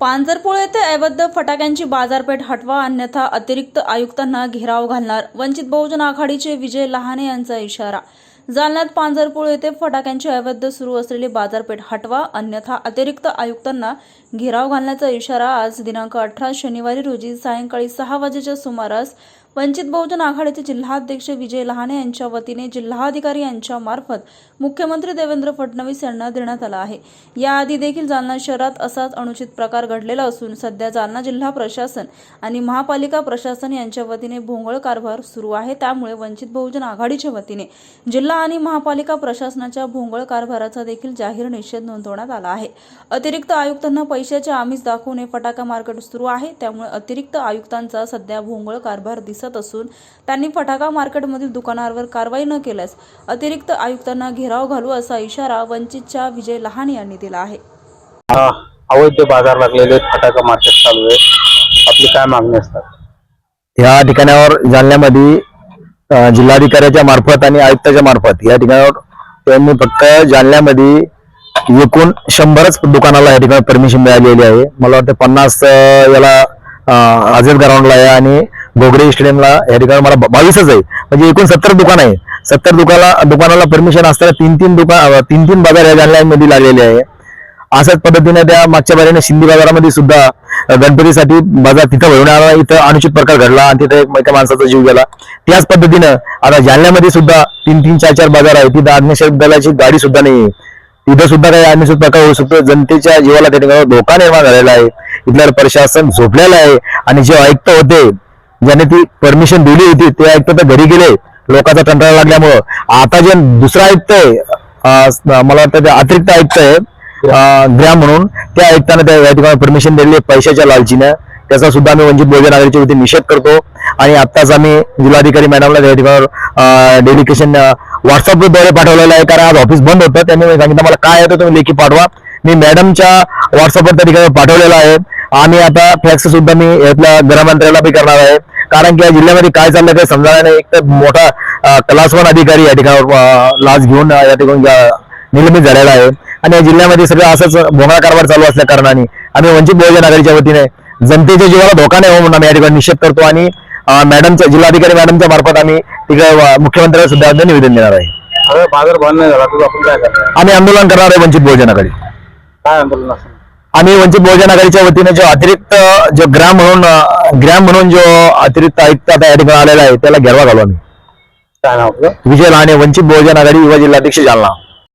पांजरपोळ येथे अवैध फटाक्यांची बाजारपेठ हटवा अन्यथा अतिरिक्त आयुक्तांना घेराव घालणार. वंचित बहुजन आघाडीचे विजय लहाने यांचा इशारा. जालन्यात पांजरपोळ येथे फटाक्यांची अवैध सुरू असलेली बाजारपेठ हटवा अन्यथा अतिरिक्त आयुक्तांना घेराव घालण्याचा इशारा आज दिनांक अठरा शनिवारी रोजी सायंकाळी सहा वाजेच्या सुमारास वंचित बहुजन आघाडीचे जिल्हाध्यक्ष विजय लहाने यांच्या वतीने जिल्हाधिकारी यांच्या मार्फत मुख्यमंत्री देवेंद्र फडणवीस यांना देण्यात आला आहे. याआधी देखील जालना शहरात असाच अनुचित प्रकार घडलेला असून सध्या जालना जिल्हा प्रशासन आणि महापालिका प्रशासन यांच्या वतीने भोंगळ कारभार सुरू आहे. त्यामुळे वंचित बहुजन आघाडीच्या वतीने जिल्हा आणि महापालिका प्रशासनाच्या भोंगळ कारभाराचा देखील जाहीर निषेध नोंदवण्यात आला आहे. अतिरिक्त आयुक्तांना पैशाचे आमिष दाखवून हे फटाका मार्केट सुरू आहे. त्यामुळे अतिरिक्त आयुक्तांचा सध्या भोंगळ कारभार दिसत असून त्यांनी फटाका मार्केटमधील दुकानांवर कारवाई न केल्यास अतिरिक्त आयुक्तांना घेराव घालू असा इशारा वंचितच्या विजय लहाने यांनी दिला आहे. हा, अवैध बाजार लागलेले फटाका मार्केट चालू आहे. आपली काय मागणी असतात? या ठिकाणावर जालन्यामध्ये जिल्हाधिकाऱ्याच्या मार्फत आणि आयुक्ताच्या मार्फत या ठिकाणावर त्यांनी फक्त जालन्यामध्ये एकूण शंभरच दुकानाला या ठिकाणी परमिशन मिळालेली आहे. मला वाटतं पन्नास याला आझाद ग्राउंडला आहे आणि घोगडे स्टेडियमला या ठिकाणी मला बावीसच आहे. म्हणजे एकूण सत्तर दुकान आहे. सत्तर दुकाना दुकानाला परमिशन असताना तीन तीन दुकान तीन तीन बाजार या जालन्यामध्ये लागलेले आहे. अशाच पद्धतीने त्या मागच्या बारीने शिंदे बाजारामध्ये सुद्धा गणपतीसाठी बाजार तिथं भरवण्याला इथं अनुचित प्रकार घडला आणि तिथं एक एका माणसाचा जीव गेला. त्याच पद्धतीनं आता जालन्यामध्ये सुद्धा तीन तीन चार चार बाजार आहे तिथं अग्निशक दलाची गाडी सुद्धा नाही. तिथं सुद्धा काही अनुचित प्रकार होऊ शकतो. जनतेच्या जीवाला त्या ठिकाणी धोका निर्माण झालेला आहे. इथलं प्रशासन झोपलेलं आहे. आणि जे ऐकतं होते ज्याने ती परमिशन दिली होती ते आयुक्त तर घरी गेले. लोकांचा कंटाळा लागल्यामुळं. आता जे दुसरा आयुक्त आहे मला वाटतं ते अतिरिक्त आयुक्त आहे अं, ग्राम म्हणून त्या आयुक्ताने त्या या ठिकाणी परमिशन दिली आहे पैशाच्या लालचीनं. त्याचा सुद्धा आम्ही वंचित बहुजन आघाडीच्या वतीने निषेध करतो. आणि आत्ताच आम्ही जिल्हाधिकारी मॅडमला त्या ठिकाणावर डेलिकेशन व्हॉट्सअपद्वारे पाठवलेलं आहे कारण आज ऑफिस बंद होतं. त्यांनी सांगितलं मला काय येतं तुम्ही लेखी पाठवा. मी मॅडमच्या व्हॉट्सअपवर त्या ठिकाणी पाठवलेलं आहे. आम्ही आता फॅक्स सुद्धा मी यातल्या गृहमंत्र्याला बी करणार आहे. कारण की या जिल्ह्यामध्ये काय चाललंय काही समजायला नाही. एक तर मोठा क्लास वन अधिकारी या ठिकाणावर लाच घेऊन या ठिकाणी निलंबित झालेला आहे. आणि या जिल्ह्यामध्ये सगळं असंच भोंगळा कारभार चालू असल्या कारणाने आम्ही वंचित बहुजन आघाडीच्या वतीने जनतेच्या जीवाला धोका नाही हो म्हणून आम्ही या ठिकाणी निषेध करतो आणि मॅडमच्या जिल्हाधिकारी मॅडमच्या मार्फत आम्ही तिकडे मुख्यमंत्र्यांना सुद्धा निवेदन देणार आहे. काय आम्ही आंदोलन करणार आहे वंचित बहुजन आघाडी. काय आंदोलन आम्ही वंचित बहुजन आघाडीच्या वतीने जो अतिरिक्त जो ग्राम म्हणून ग्राम म्हणून जो अतिरिक्त आयुक्त आता या ठिकाणी आलेला आहे त्याला घेरवा घालू आम्ही. काय नाव आपलं? विजय लहाने वंचित बहुजन आघाडी युवा जिल्हाध्यक्ष जालना.